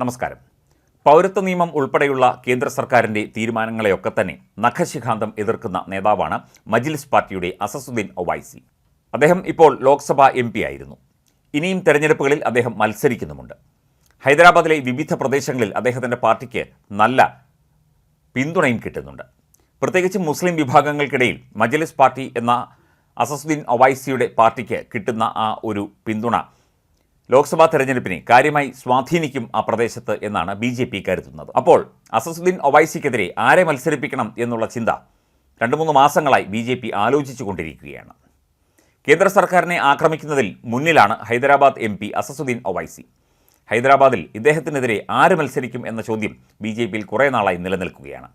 നമസ്കാരം. പൗരത്വ നിയമം ഉൾപ്പെടെയുള്ള കേന്ദ്ര സർക്കാരിന്റെ തീരുമാനങ്ങളെയൊക്കെ തന്നെ നഖശിഖാന്തം എതിർക്കുന്ന നേതാവാണ് മജ്ലിസ് പാർട്ടിയുടെ അസസുദ്ദീൻ ഒവൈസി അദ്ദേഹം ഇപ്പോൾ ലോക്സഭാ എം പി ആയിരുന്നു. ഇനിയും തെരഞ്ഞെടുപ്പുകളിൽ അദ്ദേഹം മത്സരിക്കുന്നുമുണ്ട്. ഹൈദരാബാദിലെ വിവിധ പ്രദേശങ്ങളിൽ അദ്ദേഹത്തിന്റെ പാർട്ടിക്ക് നല്ല പിന്തുണയും കിട്ടുന്നുണ്ട്. പ്രത്യേകിച്ച് മുസ്ലിം വിഭാഗങ്ങൾക്കിടയിൽ മജ്ലിസ് പാർട്ടി എന്ന അസസുദ്ദീൻ ഒവൈസിയുടെ പാർട്ടിക്ക് കിട്ടുന്ന ആ ഒരു പിന്തുണ ലോക്സഭാ തെരഞ്ഞെടുപ്പിനെ കാര്യമായി സ്വാധീനിക്കും ആ പ്രദേശത്ത് എന്നാണ് ബി ജെ പി കരുതുന്നത്. അപ്പോൾ അസസുദ്ദീൻ ഒവൈസിക്കെതിരെ ആരെ മത്സരിപ്പിക്കണം എന്നുള്ള ചിന്ത രണ്ട് മൂന്ന് മാസങ്ങളായി ബി ജെ പി ആലോചിച്ചു കൊണ്ടിരിക്കുകയാണ്. കേന്ദ്ര സർക്കാരിനെ ആക്രമിക്കുന്നതിൽ മുന്നിലാണ് ഹൈദരാബാദ് എം പി അസസുദ്ദീൻ ഒവൈസി. ഹൈദരാബാദിൽ ഇദ്ദേഹത്തിനെതിരെ ആര് മത്സരിക്കും എന്ന ചോദ്യം ബി ജെ പിയിൽ കുറേ നാളായി നിലനിൽക്കുകയാണ്.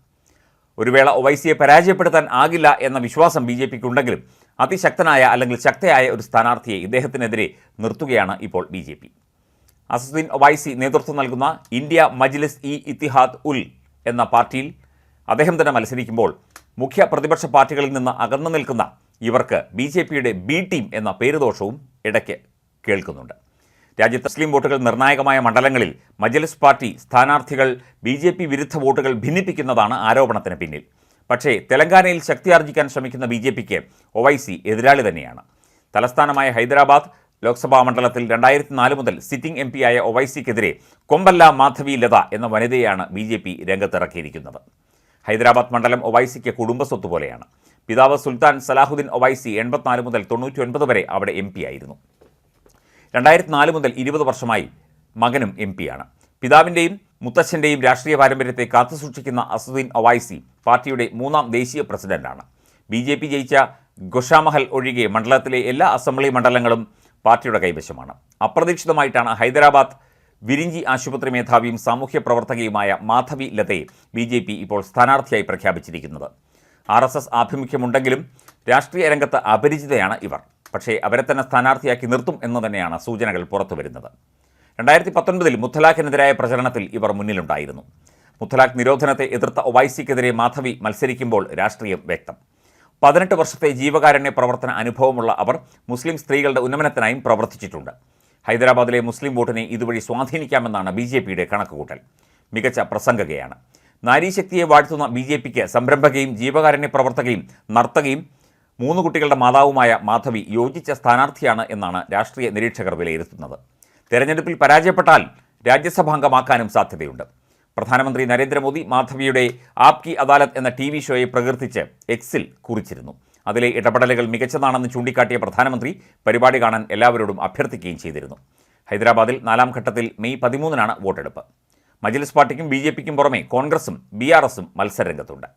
ഒരുവേള ഒവൈസിയെ പരാജയപ്പെടുത്താൻ ആകില്ല എന്ന വിശ്വാസം ബി ജെ പിക്ക് ഉണ്ടെങ്കിലും അതിശക്തനായ അല്ലെങ്കിൽ ശക്തയായ ഒരു സ്ഥാനാർത്ഥിയെ ഇദ്ദേഹത്തിനെതിരെ നിർത്തുകയാണ് ഇപ്പോൾ B J P. Asaduddin Owaisi നേതൃത്വം നൽകുന്ന ഇന്ത്യ മജ്ലിസ് ഇ ഇത്തിഹാദ് ഉൽ എന്ന പാർട്ടിയിൽ അദ്ദേഹം തന്നെ മത്സരിക്കുമ്പോൾ മുഖ്യ പ്രതിപക്ഷ പാർട്ടികളിൽ നിന്ന് അകന്നു നിൽക്കുന്ന ഇവർക്ക് ബി ജെ പിയുടെ ബി ടീം എന്ന പേരുദോഷവും ഇടയ്ക്ക് കേൾക്കുന്നുണ്ട്. രാജ്യത്ത് മുസ്ലിം വോട്ടുകൾ നിർണായകമായ മണ്ഡലങ്ങളിൽ മജ്ലിസ് പാർട്ടി സ്ഥാനാർത്ഥികൾ ബി വിരുദ്ധ വോട്ടുകൾ ഭിന്നിപ്പിക്കുന്നതാണ് ആരോപണത്തിന് പിന്നിൽ. പക്ഷേ തെലങ്കാനയിൽ ശക്തിയാർജിക്കാൻ ശ്രമിക്കുന്ന ബി ജെ പിക്ക് ഒവൈസി എതിരാളി തന്നെയാണ്. തലസ്ഥാനമായ ഹൈദരാബാദ് ലോക്സഭാ മണ്ഡലത്തിൽ രണ്ടായിരത്തി നാല് മുതൽ സിറ്റിംഗ് എം പിയായ ഒവൈസിക്കെതിരെ കൊമ്പല്ല മാധവി ലത എന്ന വനിതയാണ് ബി ജെ പി രംഗത്തിറക്കിയിരിക്കുന്നത്. ഹൈദരാബാദ് മണ്ഡലം ഒവൈസിക്ക് കുടുംബസ്വത്ത് പോലെയാണ്. പിതാവ് സുൽത്താൻ സലാഹുദ്ദീൻ ഒവൈസി എൺപത്തിനാല് മുതൽ തൊണ്ണൂറ്റി ഒൻപത് വരെ അവിടെ എം പി ആയിരുന്നു രണ്ടായിരത്തി നാല് മുതൽ ഇരുപത് വർഷമായി മകനും എം പിയാണ്. പിതാവിന്റെയും മുത്തച്ഛന്റെയും രാഷ്ട്രീയ പാരമ്പര്യത്തെ കാത്തുസൂക്ഷിക്കുന്ന അസുദ്ദീൻ ഒവൈസി പാർട്ടിയുടെ മൂന്നാം ദേശീയ പ്രസിഡന്റാണ്. ബി ജെ പി ജയിച്ച ഗുഷാമഹൽ ഒഴികെ മണ്ഡലത്തിലെ എല്ലാ അസംബ്ലി മണ്ഡലങ്ങളും പാർട്ടിയുടെ കൈവശമാണ്. അപ്രതീക്ഷിതമായിട്ടാണ് ഹൈദരാബാദ് വിരിഞ്ചി ആശുപത്രി മേധാവിയും സാമൂഹ്യ പ്രവർത്തകയുമായ മാധവി ലതയെ ബി ജെ പി ഇപ്പോൾ സ്ഥാനാർത്ഥിയായി പ്രഖ്യാപിച്ചിരിക്കുന്നത്. ആർ എസ് എസ് ആഭിമുഖ്യമുണ്ടെങ്കിലും രാഷ്ട്രീയ രംഗത്ത് അപരിചിതയാണ് ഇവർ. പക്ഷേ അവരെ തന്നെ സ്ഥാനാർത്ഥിയാക്കി നിർത്തും എന്ന് തന്നെയാണ് സൂചനകൾ പുറത്തു വരുന്നത് രണ്ടായിരത്തി പത്തൊൻപതിൽ മുത്തലാഖിനെതിരായ പ്രചരണത്തിൽ ഇവർ മുന്നിലുണ്ടായിരുന്നു. മുത്തലാഖ് നിരോധനത്തെ എതിർത്ത ഒവൈസിക്കെതിരെ മാധവി മത്സരിക്കുമ്പോൾ രാഷ്ട്രീയം വ്യക്തം. പതിനെട്ട് വർഷത്തെ ജീവകാരുണ്യ പ്രവർത്തന അനുഭവമുള്ള അവർ മുസ്ലിം സ്ത്രീകളുടെ ഉന്നമനത്തിനായും പ്രവർത്തിച്ചിട്ടുണ്ട്. ഹൈദരാബാദിലെ മുസ്ലിം വോട്ടിനെ ഇതുവഴി സ്വാധീനിക്കാമെന്നാണ് ബി ജെ പിയുടെ കണക്കുകൂട്ടൽ. മികച്ച പ്രസംഗകയാണ്. നാരീശക്തിയെ വാഴ്ത്തുന്ന ബി ജെ പിക്ക് സംരംഭകയും ജീവകാരുണ്യ പ്രവർത്തകയും നർത്തകയും മൂന്ന് കുട്ടികളുടെ മാതാവുമായ മാധവി യോജിച്ച സ്ഥാനാർത്ഥിയാണ് എന്നാണ് രാഷ്ട്രീയ നിരീക്ഷകർ വിലയിരുത്തുന്നത്. തെരഞ്ഞെടുപ്പിൽ പരാജയപ്പെട്ടാൽ രാജ്യസഭാംഗമാക്കാനും സാധ്യതയുണ്ട്. പ്രധാനമന്ത്രി നരേന്ദ്രമോദി മാധവിയുടെ ആപ് കി അദാലത്ത് എന്ന ടി വി ഷോയെ പ്രകീർത്തിച്ച് എക്സിൽ കുറിച്ചിരുന്നു. അതിലെ ഇടപെടലുകൾ മികച്ചതാണെന്ന് ചൂണ്ടിക്കാട്ടിയ പ്രധാനമന്ത്രി പരിപാടി കാണാൻ എല്ലാവരോടും അഭ്യർത്ഥിക്കുകയും ചെയ്തിരുന്നു. ഹൈദരാബാദിൽ നാലാം ഘട്ടത്തിൽ മെയ് പതിമൂന്നിനാണ് വോട്ടെടുപ്പ്. മജ്ലിസ് പാർട്ടിക്കും ബി ജെ പിക്കും പുറമെ കോൺഗ്രസും ബി ആർ എസും മത്സരരംഗത്തുണ്ട്.